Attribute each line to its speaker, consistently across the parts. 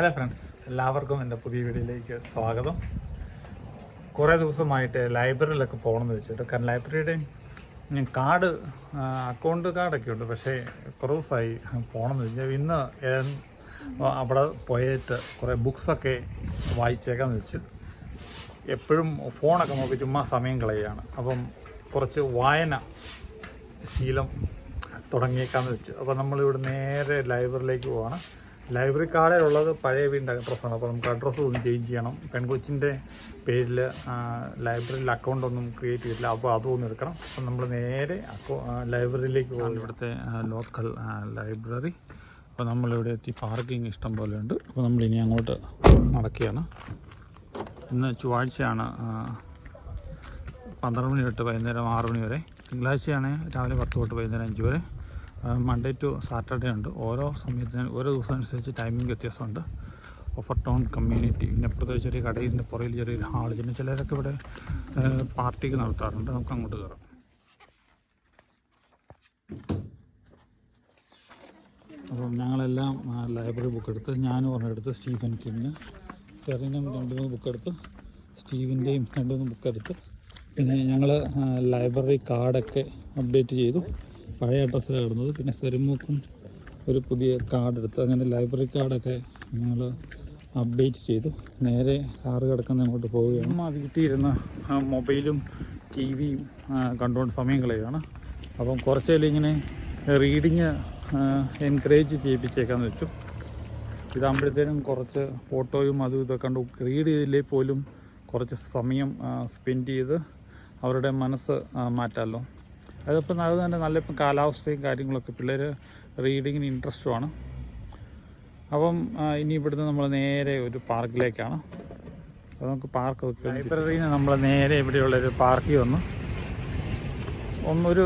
Speaker 1: Hello friends എല്ലാവർക്കും എന്റെ പുതിയ വീഡിയോയിലേക്ക് സ്വാഗതം. കുറേ ദിവസമായിട്ട് ലൈബ്രറിയിലൊക്കെ പോകണമെന്ന് വെച്ചിട്ട് കാരണം ലൈബ്രറിയുടെ ഞാൻ കാർഡ് അക്കൗണ്ട് കാർഡൊക്കെ ഉണ്ട്. പക്ഷേ കുറേ ദിവസമായി പോകണമെന്ന് വെച്ചാൽ ഇന്ന് അവിടെ പോയിട്ട് കുറേ ബുക്സൊക്കെ വായിച്ചേക്കാന്ന് വെച്ച് എപ്പോഴും ഫോണൊക്കെ നോക്കി ചുമ്മാ സമയം കളയുകയാണ്. അപ്പം കുറച്ച് വായന ശീലം തുടങ്ങിയേക്കാന്ന് വെച്ച് അപ്പോൾ നമ്മളിവിടെ നേരെ ലൈബ്രറിയിലേക്ക് പോവാണ്. ലൈബ്രറി കാർഡിൽ ഉള്ളത് പഴയ വീടിന്റെ അഡ്രസ്സാണ് അപ്പോൾ നമുക്ക് അഡ്രസ്സ് ഒന്ന് ചേഞ്ച് ചെയ്യണം. പെൺകൊച്ചിന്റെ പേരിൽ ലൈബ്രറിയിൽ അക്കൗണ്ട് ഒന്നും ക്രിയേറ്റ് ചെയ്തിട്ടില്ല. അപ്പോൾ അതൊന്നും എടുക്കണം. അപ്പം നമ്മൾ നേരെ അക്കൗ ലൈബ്രറിയിലേക്ക് പോകണം ഇവിടുത്തെ ലോക്കൽ ലൈബ്രറി. അപ്പോൾ നമ്മളിവിടെ എത്തി. പാർക്കിംഗ് ഇഷ്ടം പോലെയുണ്ട് അപ്പോൾ നമ്മളിനി അങ്ങോട്ട് നടക്കുകയാണ്. ഇന്ന് ചൊവ്വാഴ്ചയാണ് പന്ത്രണ്ട് മണി തൊട്ട് വൈകുന്നേരം ആറ് മണി വരെ. തിങ്കളാഴ്ചയാണ് രാവിലെ പത്ത് തൊട്ട് വൈകുന്നേരം അഞ്ച് വരെ. മൺഡേ ടു സാറ്റർഡേ ഉണ്ട്. ഓരോ സമയത്തിന് ഓരോ ദിവസം അനുസരിച്ച് ടൈമിംഗ് വ്യത്യാസമുണ്ട്. ഓഫർ ടൗൺ കമ്മ്യൂണിറ്റി പിന്നെ അപ്പുറത്തെ ചെറിയ കടയിന്റെ പുറയിൽ ചെറിയൊരു ഹാൾ പിന്നെ ചിലരൊക്കെ ഇവിടെ പാർട്ടിക്ക് നടത്താറുണ്ട്. നമുക്ക് അങ്ങോട്ട് കയറാം അപ്പം ഞങ്ങളെല്ലാം ലൈബ്രറി ബുക്ക് എടുത്ത് ഞാനും ഒരെണ്ണെടുത്ത് സ്റ്റീഫൻ കിങ് സെറിനും രണ്ട് മൂന്ന് ബുക്ക് എടുത്ത് സ്റ്റീവിന്റെയും രണ്ട് മൂന്ന് ബുക്ക് എടുത്ത് പിന്നെ ഞങ്ങൾ ലൈബ്രറി കാർഡൊക്കെ അപ്ഡേറ്റ് ചെയ്തു. പഴയ അഡ്രസ്സിലാണ് ഇടുന്നത് പിന്നെ സെറിമൂക്കും ഒരു പുതിയ കാർഡ് എടുത്ത് അങ്ങനെ ലൈബ്രറി കാർഡൊക്കെ ഞങ്ങൾ അപ്ഡേറ്റ് ചെയ്തു. നേരെ കാറ് കിടക്കുന്ന അങ്ങോട്ട് പോവുകയാണ്. അമ്മ ആ, മൊബൈലും ടി വിയും കണ്ടുകൊണ്ട് സമയം കളയുകയാണ്. അപ്പം കുറച്ചേലും ഇങ്ങനെ റീഡിങ് എൻകറേജ് ചെയ്യിപ്പിച്ചേക്കാന്ന് വെച്ചു. ഇതാകുമ്പോഴത്തേനും കുറച്ച് ഫോട്ടോയും അതും ഇതൊക്കെ കണ്ടു റീഡ് ചെയ്തില്ലേ പോലും കുറച്ച് സമയം സ്പെൻഡ് ചെയ്ത് അവരുടെ മനസ്സ് മാറ്റാമല്ലോ. അതിപ്പം അത് തന്നെ നല്ല ഇപ്പം കാലാവസ്ഥയും കാര്യങ്ങളൊക്കെ പിള്ളേർ റീഡിങ്ങിന് ഇൻട്രസ്റ്റുമാണ് അപ്പം ഇനി ഇവിടുന്ന് നമ്മൾ നേരെ ഒരു പാർക്കിലേക്കാണ്. അപ്പോൾ നമുക്ക് പാർക്ക് ലൈബ്രറിയിൽ നിന്ന് നമ്മൾ നേരെ ഇവിടെയുള്ള ഒരു പാർക്കിൽ വന്ന്. ഒന്നൊരു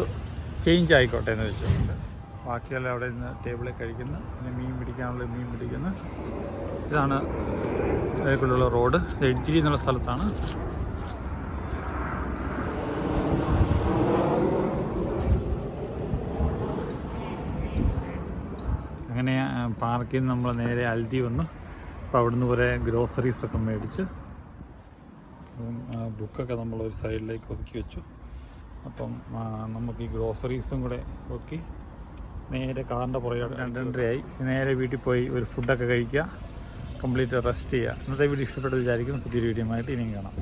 Speaker 1: ചേഞ്ച് ആയിക്കോട്ടെ എന്ന് വെച്ചിട്ടുണ്ട്. ബാക്കിയെല്ലാം അവിടെ നിന്ന് ടേബിളിൽ കഴിക്കുന്നു. പിന്നെ മീൻ പിടിക്കാനുള്ള മീൻ പിടിക്കുന്നു. ഇതാണ് ഇതിലേക്കുള്ള റോഡ് എഡ്ജിരി എന്നുള്ള സ്ഥലത്താണ്. അങ്ങനെ പാർക്കിൽ നിന്ന് നമ്മൾ നേരെ അൽദി വന്ന്. അപ്പോൾ നിന്ന് കുറേ ഗ്രോസറീസൊക്കെ മേടിച്ച് ബുക്കൊക്കെ നമ്മൾ ഒരു സൈഡിലേക്ക് ഒതുക്കി വെച്ചു. അപ്പം നമുക്ക് ഈ ഗ്രോസറീസും കൂടെ ഒതുക്കി നേരെ കാറിന്റെ പുറകെ രണ്ട് രണ്ടരയായി നേരെ വീട്ടിൽ പോയി ഒരു ഫുഡൊക്കെ കഴിക്കുക കംപ്ലീറ്റ് റെസ്റ്റ് ചെയ്യുക. ഇന്നത്തെ വീഡിയോ ഇഷ്ടപ്പെട്ട് വിചാരിക്കുന്നു. പുതിയൊരു വീഡിയോ ആയിട്ട് ഇനിയും കാണാം.